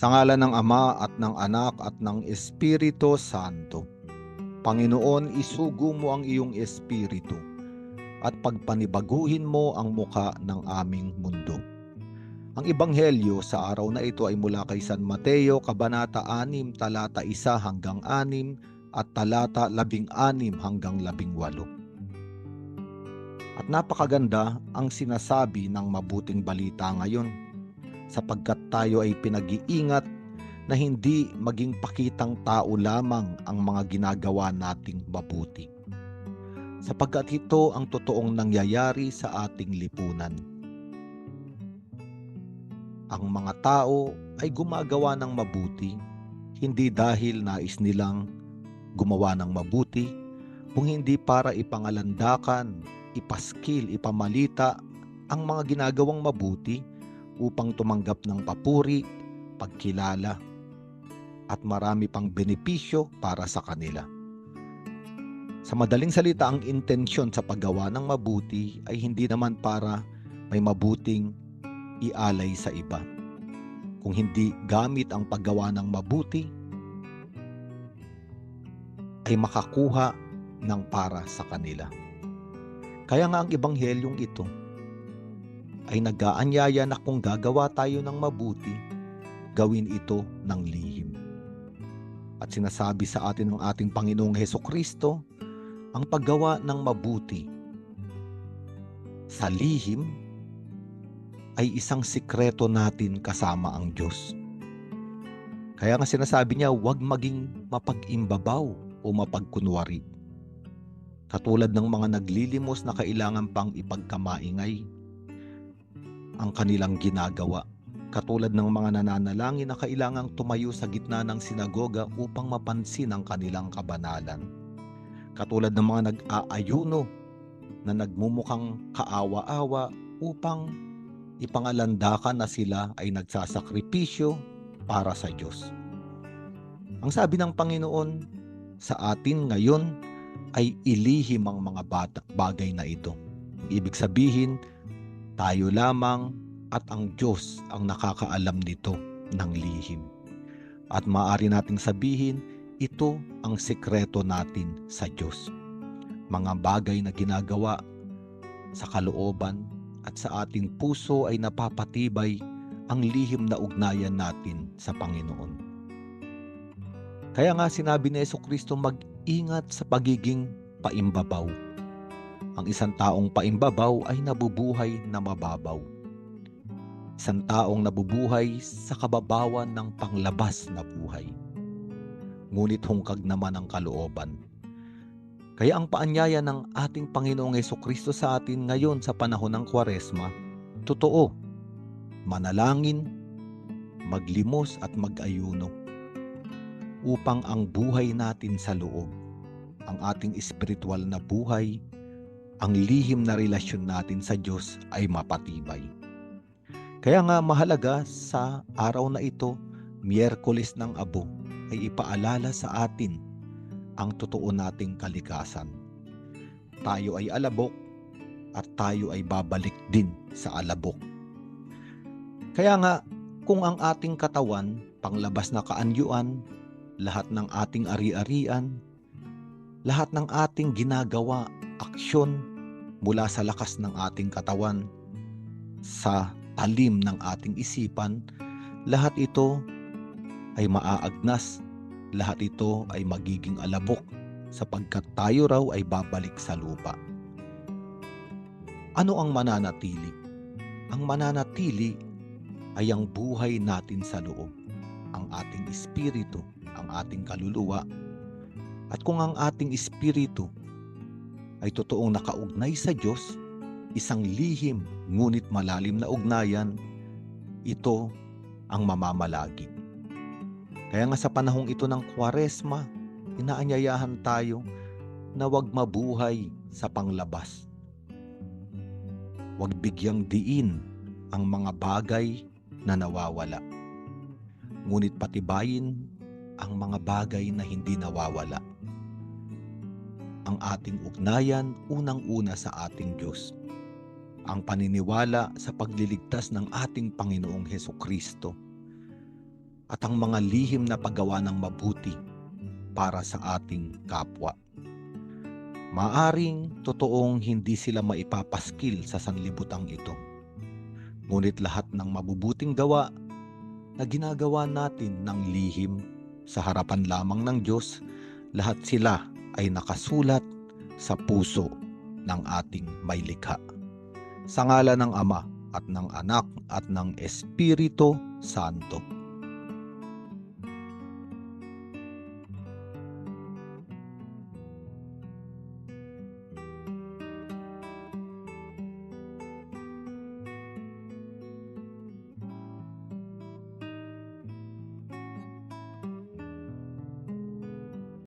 Sa ngalan ng Ama at ng Anak at ng Espiritu Santo. Panginoon, isugo mo ang iyong Espiritu at pagpanibaguhin mo ang muka ng aming mundo. Ang ebanghelyo sa araw na ito ay mula kay San Mateo, Kabanata 6, talata 1 hanggang 6 at talata 16 hanggang 18. At napakaganda ang sinasabi ng mabuting balita ngayon sapagkat tayo ay pinag-iingat na hindi maging pakitang tao lamang ang mga ginagawa nating mabuti. Sapagkat ito ang totoong nangyayari sa ating lipunan. Ang mga tao ay gumagawa ng mabuti hindi dahil nais nilang gumawa ng mabuti, kung hindi para ipangalandakan, ipaskil, ipamalita ang mga ginagawang mabuti upang tumanggap ng papuri, pagkilala, at marami pang benepisyo para sa kanila. Sa madaling salita, ang intensyon sa paggawa ng mabuti ay hindi naman para may mabuting ialay sa iba. Kung hindi gamit ang paggawa ng mabuti, ay makakuha ng para sa kanila. Kaya nga ang ebanghelyong ito ay nag-aanyaya na kung gagawa tayo ng mabuti, gawin ito ng lihim. At sinasabi sa atin ng ating Panginoong Heso Kristo, ang paggawa ng mabuti sa lihim ay isang sikreto natin kasama ang Diyos. Kaya nga sinasabi niya, huwag maging mapag-imbabaw o mapagkunwari. Katulad ng mga naglilimos na kailangan pang ipagkamaingay ang kanilang ginagawa. Katulad ng mga nananalangin na kailangang tumayo sa gitna ng sinagoga upang mapansin ang kanilang kabanalan. Katulad ng mga nag-aayuno na nagmumukhang kaawa-awa upang ipangalandakan na sila ay nagsasakripisyo para sa Diyos. Ang sabi ng Panginoon sa atin ngayon ay ilihim ang mga bagay na ito. Ibig sabihin, tayo lamang at ang Diyos ang nakakaalam nito ng lihim. At maaari nating sabihin, ito ang sekreto natin sa Diyos. Mga bagay na ginagawa sa kalooban at sa ating puso ay napapatibay ang lihim na ugnayan natin sa Panginoon. Kaya nga sinabi ni Yeso Kristo mag-ingat sa pagiging paimbabaw ang isang taong paimbabaw ay nabubuhay na mababaw. Isang taong nabubuhay sa kababawan ng panglabas na buhay. Ngunit hungkag naman ang kalooban. Kaya ang paanyaya ng ating Panginoong Yeso Kristo sa atin ngayon sa panahon ng Kwaresma, totoo, manalangin, maglimos at mag-ayuno upang ang buhay natin sa loob, ang ating espiritual na buhay, ang lihim na relasyon natin sa Diyos ay mapatibay. Kaya nga mahalaga sa araw na ito, Miyerkules ng Abo, ay ipaalala sa atin ang totoo nating kalikasan. Tayo ay alabok at tayo ay babalik din sa alabok. Kaya nga, kung ang ating katawan, panglabas na kaanyuan, lahat ng ating ari-arian, lahat ng ating ginagawa, aksyon, mula sa lakas ng ating katawan, sa talim ng ating isipan, lahat ito ay maaagnas, lahat ito ay magiging alabok sapagkat tayo raw ay babalik sa lupa. Ano ang mananatili? Ang mananatili ay ang buhay natin sa loob, ang ating espiritu, ang ating kaluluwa. At kung ang ating espiritu ay totoong nakaugnay sa Diyos, isang lihim ngunit malalim na ugnayan, ito ang mamamalagi. Kaya nga sa panahong ito ng Kwaresma, inaanyayahan tayo na wag mabuhay sa panglabas. Huwag bigyang diin ang mga bagay na nawawala. Ngunit patibayin ang mga bagay na hindi nawawala ang ating ugnayan unang-una sa ating Diyos. Ang paniniwala sa pagliligtas ng ating Panginoong Heso Kristo. at ang mga lihim na paggawa ng mabuti para sa ating kapwa. Maaring totoong hindi sila maipapaskil sa sanlibutang ito. Ngunit lahat ng mabubuting gawa na ginagawa natin ng lihim sa harapan lamang ng Diyos, lahat sila ay nakasulat sa puso ng ating may likha. Sa ngala ng Ama at ng Anak at ng Espiritu Santo.